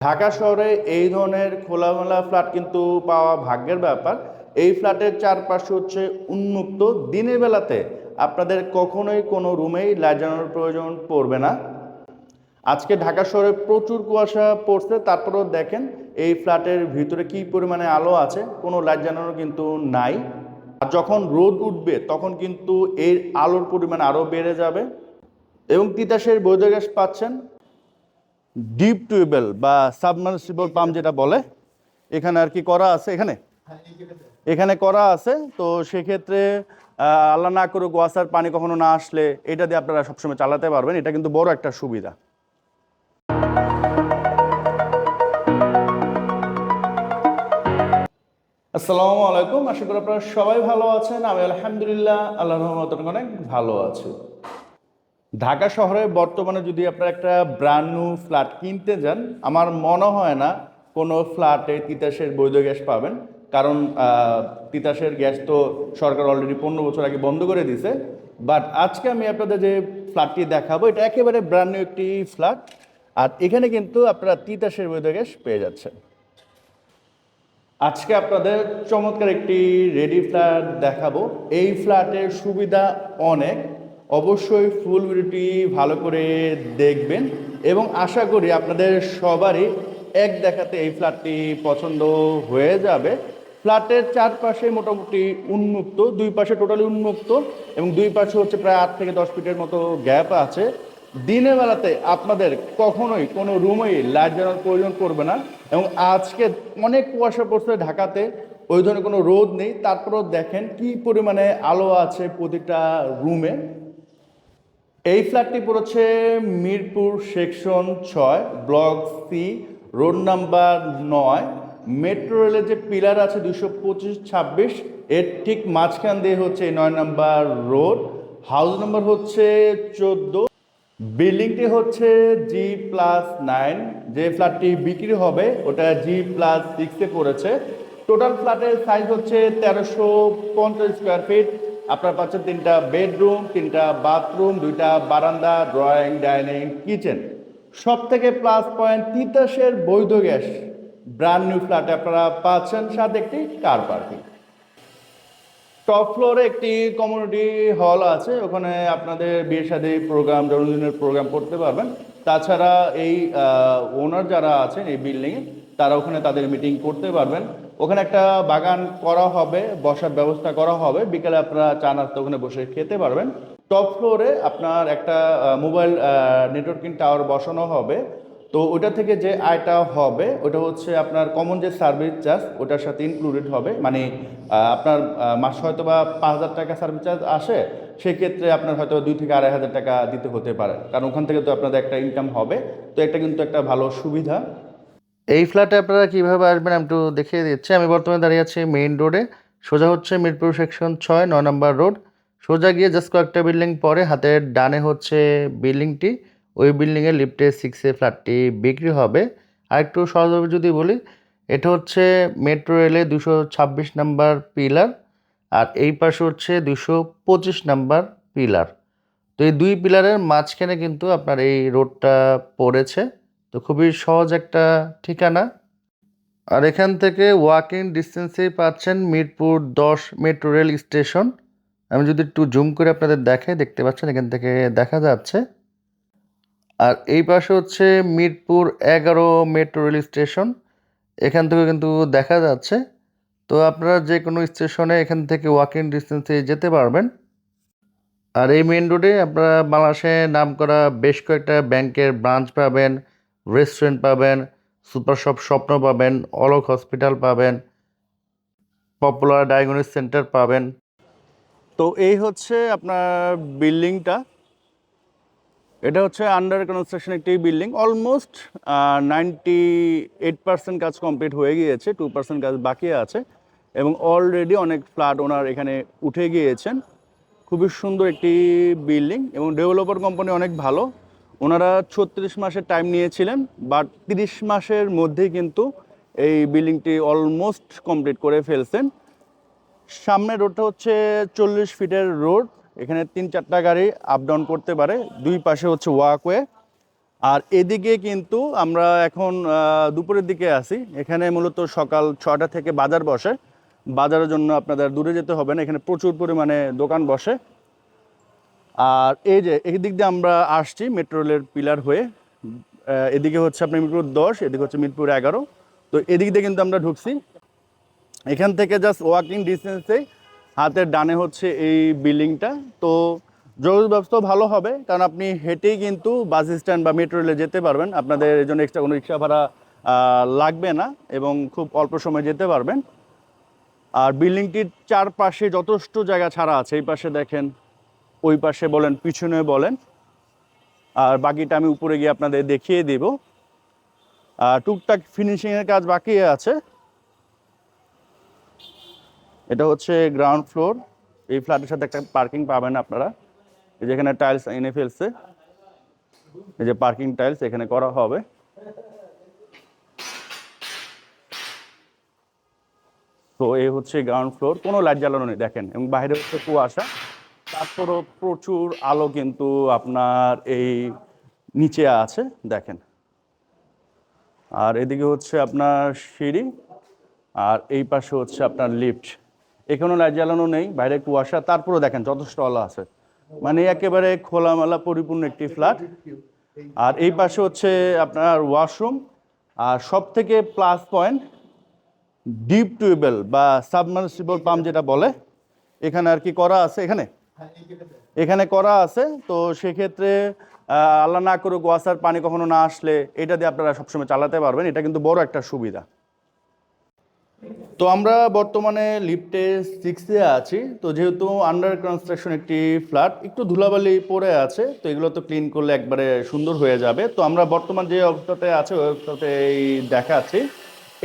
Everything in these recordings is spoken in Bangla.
ঢাকা শহরে এই ধরনের খোলামেলা ফ্ল্যাট কিন্তু পাওয়া ভাগ্যের ব্যাপার। এই ফ্ল্যাটের চারপাশে হচ্ছে উন্মুক্ত। দিনের বেলাতে আপনাদের কখনোই কোনো রুমেই লাইট জ্বালানোর প্রয়োজন পড়বে না। আজকে ঢাকা শহরে প্রচুর কুয়াশা পড়ছে, তারপরেও দেখেন এই ফ্ল্যাটের ভিতরে কি পরিমাণে আলো আছে, কোনো লাইট জ্বালানো কিন্তু নাই। আর যখন রোদ উঠবে, তখন কিন্তু এর আলোর পরিমাণ আরও বেড়ে যাবে। এবং তিতাসের বৈধ গ্যাস পাচ্ছেন। ডিপ টিউবওয়েল বা সাবমার্সিবল পাম্প যেটা বলে, এখানে আর কি করা আছে? এখানে? এখানে করা আছে, তো সেক্ষেত্রে আল্লাহ না করুক ওয়াসার পানি কখনো না আসলে এটা দিয়ে আপনারা সবসময় চালাতে পারবেন। এটা কিন্তু বড় একটা সুবিধা। আসসালামু আলাইকুম। আশা করি আপনারা সবাই ভালো আছেন। আমি আলহামদুলিল্লাহ আল্লাহ রহমত অনেক ভালো আছি। ঢাকা শহরে বর্তমানে যদি আপনারা একটা ব্র্যান্ড নিউ ফ্ল্যাট কিনতে যান, আমার মনে হয় না কোনো ফ্ল্যাটে তিতাসের বৈধ গ্যাস পাবেন। কারণ তিতাসের গ্যাস তো সরকার অলরেডি পনেরো বছর আগে বন্ধ করে দিছে বাট আজকে আমি আপনাদের যে ফ্ল্যাটটি দেখাবো, এটা একেবারে ব্র্যান্ড নিউ একটি ফ্ল্যাট আর এখানে কিন্তু আপনারা তিতাসের বৈধ গ্যাস পেয়ে যাচ্ছেন। আজকে আপনাদের চমৎকার একটি রেডি ফ্ল্যাট দেখাবো। এই ফ্ল্যাটের সুবিধা অনেক। অবশ্যই ফুল ভিডিওটি ভালো করে দেখবেন এবং আশা করি আপনাদের সবারই এক দেখাতে এই ফ্ল্যাটটি পছন্দ হয়ে যাবে। ফ্ল্যাটের চারপাশে মোটামুটি উন্মুক্ত, দুই পাশে টোটালি উন্মুক্ত এবং দুই পাশে হচ্ছে প্রায় আট থেকে দশ ফিটের মতো গ্যাপ আছে। দিনের বেলাতে আপনাদের কখনোই কোনো রুমেই লাইট জ্বালানোর প্রয়োজন পড়বে না এবং আজকে অনেক কুয়াশা পড়ছে ঢাকাতে, ওই ধরনের কোনো রোদ নেই। তারপরেও দেখেন কি পরিমাণে আলো আছে প্রতিটা রুমে। এই ফ্ল্যাটটি পড়েছে মিরপুর সেকশন ছয়, ব্লক সি, রোড নাম্বার নয়। মেট্রো রেলের যে পিলার আছে দুশো পঁচিশ, ছাব্বিশ, এর ঠিক মাঝখান দিয়ে হচ্ছে এই নয় নাম্বার রোড। হাউস নাম্বার হচ্ছে চোদ্দ। বিল্ডিংটি হচ্ছে জি প্লাস নাইন যে ফ্ল্যাটটি বিক্রি হবে, ওটা জি প্লাস সিক্সে পড়েছে। টোটাল ফ্ল্যাটের সাইজ হচ্ছে তেরোশো পঞ্চাশ স্কোয়ার ফিট আপনার পাচ্ছেন তিনটা বেডরুম, তিনটা বাথরুম, দুইটা বারান্দা, ড্রয়িং, ডাইনিং, কিচেন। সব থেকে প্লাস পয়েন্ট তিতাসের বৈধ গ্যাস, ব্র্যান্ড নিউ ফ্ল্যাটে আপনারা পাচ্ছেন সাথে একটি কার পার্কিং। টপ ফ্লোরে একটি কমিউনিটি হল আছে, ওখানে আপনাদের বিয়ের সাথে প্রোগ্রাম, জন্মদিনের প্রোগ্রাম করতে পারবেন। তাছাড়া এই ওনার যারা আছেন এই বিল্ডিংয়ে, তারা ওখানে তাদের মিটিং করতে পারবেন। ওখানে একটা বাগান করা হবে, বসার ব্যবস্থা করা হবে। বিকেলে আপনারা চা নাস্তা ওখানে বসে খেতে পারবেন। টপ ফ্লোরে আপনার একটা মোবাইল নেটওয়ার্কিং টাওয়ার বসানো হবে। তো ওটা থেকে যে আয়টা হবে ওটা হচ্ছে আপনার কমন যে সার্ভিস চার্জ ওটার সাথে ইনক্লুডেড হবে। মানে আপনার মাস হয়তো বা পাঁচ হাজার টাকা সার্ভিস চার্জ আসে, সেক্ষেত্রে আপনার হয়তো দুই থেকে আড়াই হাজার টাকা দিতে হতে পারে। কারণ ওখান থেকে তো আপনাদের একটা ইনকাম হবে। তো এটা কিন্তু একটা ভালো সুবিধা। এই ফ্ল্যাটে আপনারা কীভাবে আসবেন আমি একটু দেখিয়ে দিচ্ছি। আমি বর্তমানে দাঁড়িয়ে আছি মেইন রোডে সোজা হচ্ছে মিরপুর সেকশন ছয়, নয় নম্বর রোড সোজা গিয়ে জাস্ট কয়েকটা বিল্ডিং পরে, হাতের ডানে হচ্ছে বিল্ডিংটি ওই বিল্ডিংয়ের লিফটে সিক্সে ফ্ল্যাটটি বিক্রি হবে। আর একটু সহজভাবে যদি বলি, এটা হচ্ছে মেট্রো রেলে দুশো ছাব্বিশ নাম্বার পিলার আর এই পাশে হচ্ছে দুশো পঁচিশ নাম্বার পিলার তো এই দুই পিলারের মাঝখানে কিন্তু আপনার এই রোডটা পড়েছে। তো খুবই সহজ একটা ঠিকানা। আর এখান থেকে ওয়াকিং ডিস্টেন্সেই পাচ্ছেন মিরপুর দশ মেট্রো রেল স্টেশন আমি যদি একটু জুম করে আপনাদের দেখাই, দেখতে পাচ্ছেন এখান থেকে দেখা যাচ্ছে। আর এই পাশে হচ্ছে মিরপুর এগারো মেট্রো রেল স্টেশন এখান থেকে কিন্তু দেখা যাচ্ছে। তো আপনারা যে কোনো স্টেশনে এখান থেকে ওয়াকিং ডিস্টেন্সে যেতে পারবেন। আর এই মেন রোডে আপনারা বাংলাদেশে নাম করা বেশ কয়েকটা ব্যাংকের ব্রাঞ্চ পাবেন। রেস্টুরেন্ট পাবেন, সুপার শপ, স্বপ্ন পাবেন, অলোক হসপিটাল পাবেন, পপুলার ডায়াগনোস সেন্টার পাবেন। তো এই হচ্ছে আপনার বিল্ডিংটা। এটা হচ্ছে আন্ডার কনস্ট্রাকশন একটি building. Almost ninety eight percent কাজ কমপ্লিট হয়ে গিয়েছে টু পার্সেন্ট কাজ বাকি আছে এবং অলরেডি অনেক ফ্ল্যাট ওনার এখানে উঠে গিয়েছেন। খুবই সুন্দর একটি বিল্ডিং এবং ডেভেলপার কোম্পানি অনেক ভালো। ওনারা ছত্রিশ মাসের টাইম নিয়েছিলেন বাট তিরিশ মাসের মধ্যেই কিন্তু এই বিল্ডিংটি অলমোস্ট কমপ্লিট করে ফেলছেন। সামনের রোডটা হচ্ছে চল্লিশ ফিটের রোড এখানে তিন চারটা গাড়ি আপ ডাউন করতে পারে, দুই পাশে হচ্ছে ওয়াকওয়ে আর এদিকে কিন্তু আমরা এখন দুপুরের দিকে আসি এখানে মূলত সকাল ছটা থেকে বাজার বসে। বাজারের জন্য আপনাদের দূরে যেতে হবে না, এখানে প্রচুর পরিমাণে দোকান বসে। আর এই যে এই দিক দিয়ে আমরা আসছি মেট্রো রেলের পিলার হয়ে। এদিকে হচ্ছে আপনার মিরপুর দশ, এদিকে হচ্ছে মিরপুর এগারো। তো এদিক দিয়ে কিন্তু আমরা ঢুকছি। এখান থেকে জাস্ট ওয়াকিং ডিস্টেন্সে হাতের ডানে হচ্ছে এই বিল্ডিংটা। তো যোগাযোগ ব্যবস্থাও ভালো হবে, কারণ আপনি হেঁটেই কিন্তু বাস স্ট্যান্ড বা মেট্রো রেলে যেতে পারবেন। আপনাদের এই জন্য এক্সট্রা কোনো রিক্সা ভাড়া লাগবে না এবং খুব অল্প সময় যেতে পারবেন। আর বিল্ডিংটির চারপাশে যথেষ্ট জায়গা ছাড়া আছে, এই পাশে দেখেন। ওই পাশে বলেন, পিছনে বলেন। আর বাকিটা আমি উপরে গিয়ে আপনাদের দেখিয়ে দেব। আর টুকটাক ফিনিশিংয়ের কাজ বাকি আছে। এটা হচ্ছে গ্রাউন্ড ফ্লোর এই ফ্ল্যাটের সাথে একটা পার্কিং পাবেন আপনারা। এই যেখানে টাইলস এনে ফেলছে। এই যে পার্কিং টাইলস এখানে করা হবে। তো এই হচ্ছে গ্রাউন্ড ফ্লোর কোনো লাইট জ্বালানো নেই, দেখেন। এবং বাইরে হচ্ছে কুয়াশা। তারপরও প্রচুর আলো কিন্তু আপনার এই নিচে আছে, দেখেন। আর এদিকে হচ্ছে আপনার সিঁড়ি, আর এই পাশে হচ্ছে আপনার লিফট। এখানেও লাইট জ্বালানো নেই, বাইরে কুয়াশা, তারপরেও দেখেন যথেষ্ট আলো আছে। মানে একেবারে খোলামেলা পরিপূর্ণ একটি ফ্ল্যাট। আর এই পাশে হচ্ছে আপনার ওয়াশরুম, আর সব থেকে প্লাস পয়েন্ট ডিপ টিউবওয়েল বা সাবমার্সিবল পাম্প যেটা বলে, এখানে আর কি করা আছে এখানে? এখানে করা আছে, তো সেক্ষেত্রে আল্লাহ না করুক ওয়াসার পানি কখনো না আসলে এটা দিয়ে আপনারা সবসময় চালাতে পারবেন, এটা কিন্তু বড় একটা সুবিধা। তো আমরা বর্তমানে লিফটে সিক্সে আছি, তো যেহেতু আন্ডার কনস্ট্রাকশন একটি ফ্ল্যাট একটু ধুলাবালি পড়ে আছে, তো এগুলো তো ক্লিন করলে একবারে সুন্দর হয়ে যাবে। তো আমরা বর্তমান যে অবস্থাতে আছে, ওই অবস্থাতেই দেখাচ্ছি।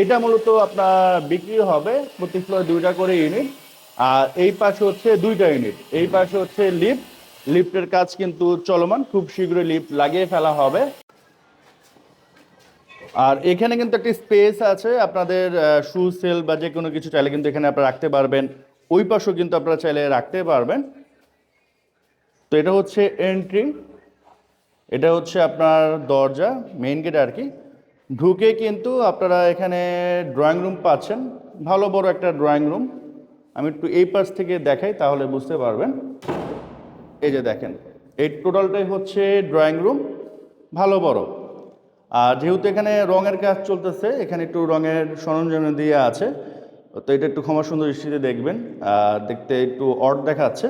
এটা মূলত আপনার বিক্রি হবে প্রতি ফ্লোরে দুইটা করে ইউনিট আর এই পাশে হচ্ছে দুইটা ইউনিট এই পাশে হচ্ছে লিফট লিফটের কাজ কিন্তু চলমান। খুব শীঘ্রই লিফট লাগিয়ে ফেলা হবে। আর এখানে কিন্তু একটি স্পেস আছে। আপনাদের শু সেল বা যে কোনো কিছু চাইলে কিন্তু এখানে আপনারা রাখতে পারবেন। ওই পাশেও কিন্তু আপনারা চাইলে রাখতে পারবেন। তো এটা হচ্ছে এন্ট্রি এটা হচ্ছে আপনার দরজা মেইন গেট আর কি। ঢুকে কিন্তু আপনারা এখানে ড্রয়িং রুম পাচ্ছেন। ভালো বড় একটা ড্রয়িং রুম আমি একটু এই পাশ থেকে দেখাই, তাহলে বুঝতে পারবেন। এই যে দেখেন, এই টোটালটাই হচ্ছে ড্রয়িং রুম ভালো বড়। আর যেহেতু এখানে রঙের কাজ চলতেছে, এখানে একটু রঙের সরঞ্জাম দিয়ে আছে, তো এটা একটু ক্ষমা সুন্দর দৃষ্টিতে দেখবেন। আর দেখতে একটু অড দেখাচ্ছে।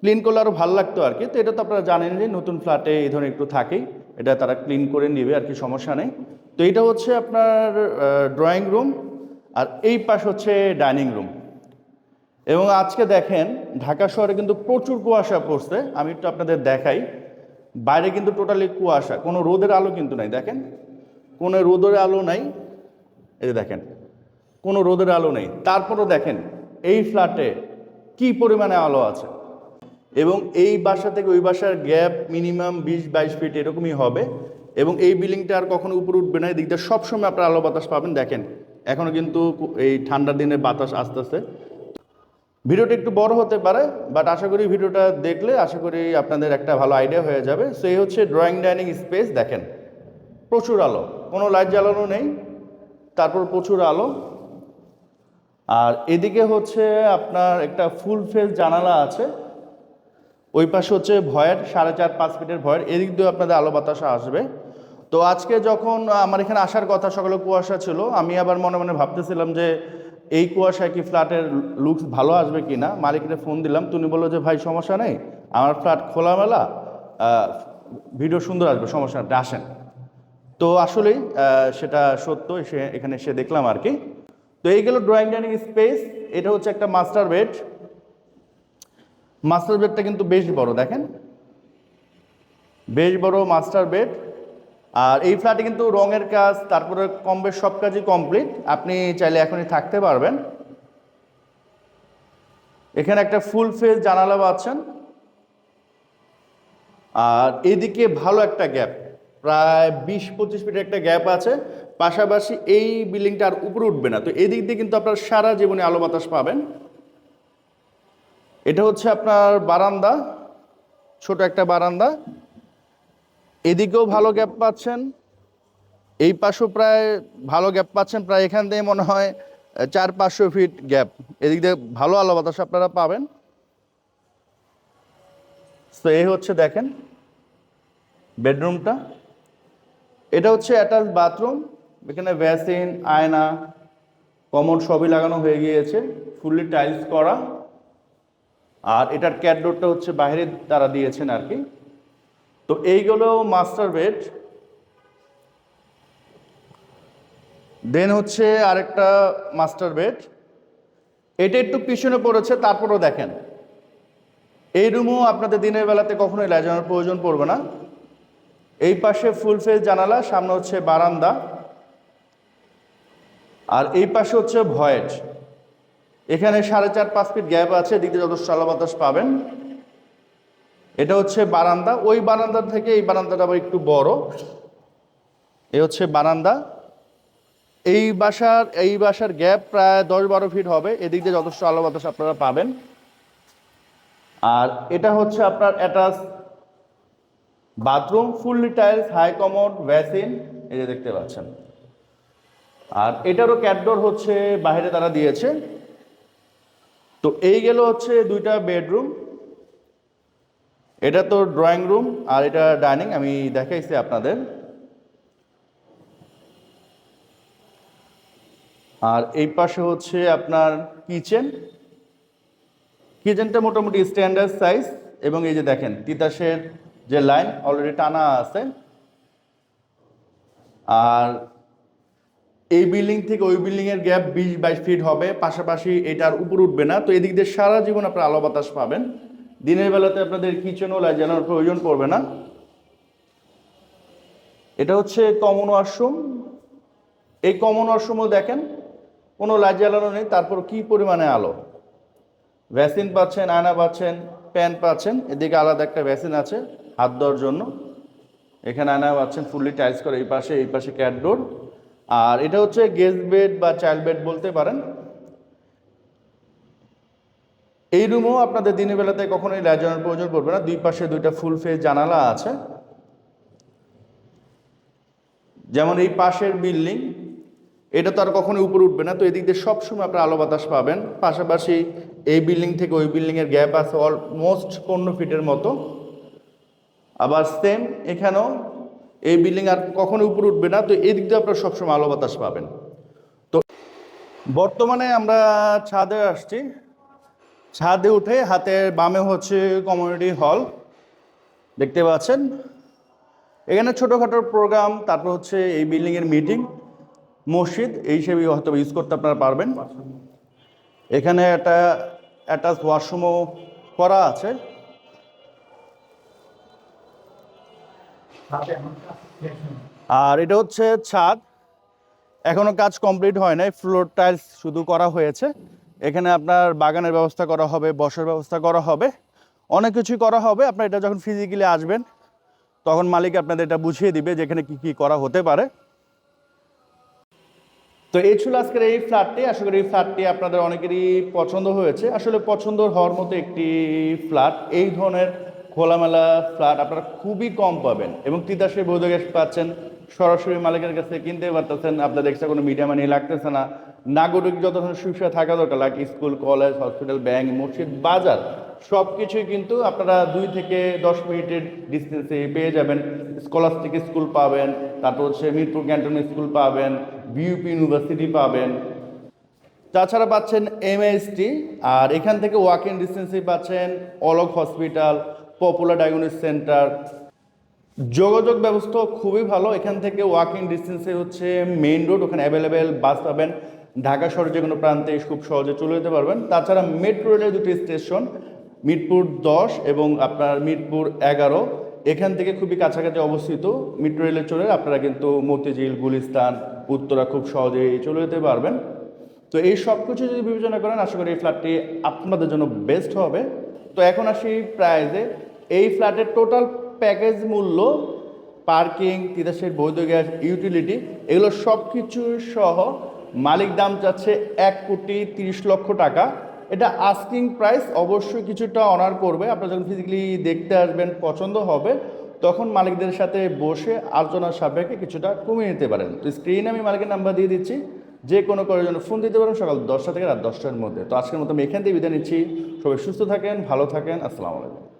ক্লিন করলে আরও ভালো লাগতো আর কি তো এটা তো আপনারা জানেন যে নতুন ফ্ল্যাটে এই ধরনের একটু থাকেই। এটা তারা ক্লিন করে নেবে, আর কি সমস্যা নেই। তো এটা হচ্ছে আপনার ড্রয়িং রুম আর এই পাশ হচ্ছে ডাইনিং রুম এবং আজকে দেখেন, ঢাকা শহরে কিন্তু প্রচুর কুয়াশা পড়ছে। আমি একটু আপনাদের দেখাই। বাইরে কিন্তু টোটালি কুয়াশা। কোনো রোদের আলো কিন্তু নাই, দেখেন। কোনো রোদের আলো নাই। এই যে দেখেন, কোনো রোদের আলো নেই। তারপরও দেখেন, এই ফ্ল্যাটে কি পরিমাণে আলো আছে? এবং এই বাসা থেকে ওই বাসার গ্যাপ মিনিমাম বিশ, বাইশ ফিট এরকমই হবে। এবং এই বিল্ডিংটা আর কখনো উপরে উঠবে না। এই দিকটা সবসময় আপনার আলো বাতাস পাবেন। দেখেন এখনও কিন্তু এই ঠান্ডার দিনে বাতাস আসতেছে। ভিডিওটা একটু বড় হতে পারে বাট আশা করি ভিডিওটা দেখলে, আশা করি আপনাদের একটা ভালো আইডিয়া হয়ে যাবে। সো এই হচ্ছে ড্রয়িং ডাইনিং স্পেস দেখেন। প্রচুর আলো, কোনো লাইট জ্বালানো নেই, তারপর প্রচুর আলো। আর এদিকে হচ্ছে আপনার একটা ফুল ফেস জানালা আছে, ওই পাশে হচ্ছে ভয়ের, সাড়ে চার, পাঁচ ফিটের ভয়ের, এদিক দিয়ে আপনাদের আলো বাতাসা আসবে। তো আজকে যখন আমার এখানে আসার কথা, সকালে কুয়াশা ছিল, আমি আবার মনে মনে ভাবতেছিলাম যে এই কুয়াশায় কি ফ্ল্যাটের লুকস ভালো আসবে কি না? মালিককে ফোন দিলাম তুমি বলল যে, ভাই, সমস্যা নেই। আমার ফ্ল্যাট খোলামেলা ভিডিও সুন্দর আসবে, সমস্যা আপনি আসেন। তো আসলেই সেটা সত্য সে এখানে সে দেখলাম আর কি। তো এই গেল ড্রয়িং ডাইনিং স্পেস এটা হচ্ছে একটা মাস্টার বেড মাস্টার বেডটা কিন্তু বেশ বড়, দেখেন। বেশ বড় মাস্টার বেড আর এই ফ্ল্যাটে কিন্তু রঙের কাজ, তারপরে কম বেশ সব কাজই কমপ্লিট আপনি চাইলে এখনই থাকতে পারবেন। এখানে একটা ফুল ফেস জানালা পাচ্ছেন। আর এদিকে ভালো একটা গ্যাপ প্রায় বিশ পঁচিশ ফিটের একটা গ্যাপ আছে। পাশাপাশি এই বিল্ডিংটা আর উপরে উঠবে না। তো এদিক দিয়ে কিন্তু আপনার সারা জীবনে আলো বাতাস পাবেন। এটা হচ্ছে আপনার বারান্দা, ছোট একটা বারান্দা। এদিকেও ভালো গ্যাপ পাচ্ছেন। এই পাশেও প্রায় ভালো গ্যাপ পাচ্ছেন, প্রায় এখান থেকে মনে হয় চার পাঁচশো ফিট গ্যাপ। এদিক দিয়ে ভালো আলো বাতাস আপনারা পাবেন। তো এই হচ্ছে দেখেন বেডরুমটা। এটা হচ্ছে অ্যাটাচ বাথরুম, এখানে ভ্যাসিন, আয়না, কমন সবই লাগানো হয়ে গিয়েছে, ফুললি টাইলস করা। আর এটার ক্যাটডোরটা হচ্ছে বাইরে তারা দিয়েছেন আর কি। তো এইগুলো মাস্টার বেড দেন হচ্ছে আরেকটা মাস্টার বেড এটা একটু পিছনে পড়েছে, তারপরও দেখেন। এই রুমও আপনাদের দিনের বেলাতে কখনোই লাইজানোর প্রয়োজন পড়বে না। এই পাশে ফুল ফেস জানালা, সামনে হচ্ছে বারান্দা। আর এই পাশে হচ্ছে ভয়েট এখানে সাড়ে চার, পাঁচ ফিট গ্যাপ আছে, এদিকে যথেষ্ট আলো বাতাস পাবেন। এটা হচ্ছে বারান্দা। ওই বারান্দা থেকে এই বারান্দাটা আবার একটু বড়। এ হচ্ছে বারান্দা। এই বাসার এই বাসার গ্যাপ প্রায় দশ বারো ফিট হবে। এদিক দিয়ে যথেষ্ট আলো বাতাস আপনারা পাবেন। আর এটা হচ্ছে আপনার attach bathroom, fully tiles, high commode, basin. এই যে দেখতে পাচ্ছেন। আর এটারও ক্যাটডোর হচ্ছে, বাইরে তারা দিয়েছে। তো এই গেল হচ্ছে দুইটা বেডরুম। এটা তো ড্রয়িং রুম আর এটা ডাইনিং আমি দেখাইছি আপনাদের। আর এই পাশে হচ্ছে আপনার কিচেন কিচেনটা মোটামুটি স্ট্যান্ডার্ড সাইজ এবং এই যে দেখেন, তিতাসের যে লাইন অলরেডি টানা আছে। আর এই বিল্ডিং থেকে ওই বিল্ডিং এর গ্যাপ বিশ বাইশ ফিট হবে, পাশাপাশি এটার উপর উঠবে না। তো এদিক দিয়ে সারা জীবন আপনার আলো বাতাস পাবেন। দিনের বেলাতে আপনাদের কিচেনও জ্বালানোর প্রয়োজন পড়বে না। এটা হচ্ছে কমন ওয়াশরুম এই কমন ওয়াশরুমও দেখেন, কোনো লাইট জ্বালানো নেই, তারপর কি পরিমাণে আলো? ভ্যাসিন পাচ্ছেন, আয়না পাচ্ছেন প্যান পাচ্ছেন, এদিকে আলাদা একটা ভ্যাসিন আছে, হাত দেওয়ার জন্য। এখানে আয়না পাচ্ছেন ফুললি টাইলস করে এই পাশে এই পাশে ক্যাট ডোর আর এটা হচ্ছে গেস্ট বেড বা চাইল্ড বেড বলতে পারেন। এই রুমও আপনাদের দিনের বেলাতে কখনোই লাইট প্রয়োজন পড়বে না। দুই পাশে দুইটা ফুল ফেস জানালা আছে। যেমন এই পাশের বিল্ডিং এটা তো আর কখনোই উপরে উঠবে না। তো এদিক দিয়ে সবসময় আপনার আলো বাতাস পাবেন। পাশাপাশি এই বিল্ডিং থেকে ওই বিল্ডিংয়ের গ্যাপ আছে অলমোস্ট পনেরো ফিটের মতো। আবার সেম এখানেও এই বিল্ডিং আর কখনো উপরে উঠবে না। তো এই দিক দিয়ে আপনারা সবসময় আলো বাতাস পাবেন। তো বর্তমানে আমরা ছাদে আসছি। ছাদে উঠে হাতের বামে হচ্ছে কমিউনিটি হল দেখতে পাচ্ছেন? এখানে ছোটোখাটো প্রোগ্রাম তারপর হচ্ছে এই বিল্ডিংয়ের মিটিং মসজিদ, এই হিসেবে হয়তো ইউজ করতে আপনারা পারবেন। এখানে একটা অ্যাটাচ ওয়াশরুমও করা আছে। আর এটা হচ্ছে ছাদ। এখনও কাজ কমপ্লিট হয় নাই ফ্লোর টাইলস শুধু করা হয়েছে। এখানে আপনার বাগানের ব্যবস্থা করা হবে, বসার ব্যবস্থা করা হবে, অনেক কিছুই করা হবে। আপনার এটা যখন ফিজিক্যালি আসবেন, তখন মালিক আপনাদের এটা বুঝিয়ে দিবে যে এখানে কী কী করা হতে পারে। তো এই ছিল আজকের এই ফ্ল্যাটটি আশা করি এই ফ্ল্যাটটি আপনাদের অনেকেরই পছন্দ হয়েছে। আসলে পছন্দ হওয়ার মতো একটি ফ্ল্যাট এই ধরনের খোলামেলা ফ্ল্যাট আপনারা খুবই কম পাবেন এবং তিতাসে বৈধ গ্যাস পাচ্ছেন সরাসরি মালিকের কাছে কিনতে পারতেছেন আপনাদের এক্সট্রা কোনো মিডিয়া মানি লাগতেছে না। নাগরিক যত সুবিধা থাকা দরকার like school college hospital bank মসজিদ, বাজার সব কিছুই কিন্তু আপনারা দুই থেকে দশ মিনিটের ডিস্টেন্সে পেয়ে যাবেন। স্কলাস্টিক স্কুল পাবেন, তারপর হচ্ছে মিরপুর ক্যান্টন স্কুল পাবেন বিউপি ইউনিভার্সিটি পাবেন। তাছাড়া পাচ্ছেন এমএসটি আর এখান থেকে ওয়াক ইন ডিস্টেন্সে পাচ্ছেন Alok hospital Popular Diagnostic Centre যোগাযোগ ব্যবস্থা খুবই ভালো। এখান থেকে ওয়াকিং ডিস্টেন্সে হচ্ছে মেইন রোড ওখানে অ্যাভেলেবেল বাস পাবেন। ঢাকা শহরের যে কোনো প্রান্তে খুব সহজে চলে যেতে পারবেন। তাছাড়া মেট্রো রেলের দুটি স্টেশন মিরপুর দশ এবং আপনার মিরপুর এগারো। এখান থেকে খুবই কাছাকাছি অবস্থিত মেট্রো রেলে চলে আপনারা কিন্তু মতিঝিল, গুলিস্তান, উত্তরা খুব সহজেই চলে যেতে পারবেন। তো এই সব কিছু যদি বিবেচনা করেন, আশা করি এই ফ্ল্যাটটি আপনাদের জন্য বেস্ট হবে। তো এখন আসি প্রাইজে এই ফ্ল্যাটের টোটাল প্যাকেজ মূল্য, পার্কিং, তিতাসের বৈধ গ্যাস, ইউটিলিটি, এগুলো সব কিছু সহ মালিক দাম চাচ্ছে এক কোটি তিরিশ লক্ষ টাকা। এটা আস্কিং প্রাইস অবশ্যই কিছুটা অনার করবে। আপনারা যখন ফিজিক্যালি দেখতে আসবেন, পছন্দ হবে, তখন মালিকদের সাথে বসে আলোচনার সাপেক্ষে কিছুটা কমিয়ে নিতে পারেন। তো স্ক্রিনে আমি মালিকের নাম্বার দিয়ে দিচ্ছি। যে কোনো করার জন্য ফোন দিতে পারেন সকাল দশটা থেকে রাত দশটার মধ্যে। তো আজকের মতো আমি এখান থেকে বিদায় নিচ্ছি। সবাই সুস্থ থাকেন, ভালো থাকেন। আসসালামু আলাইকুম।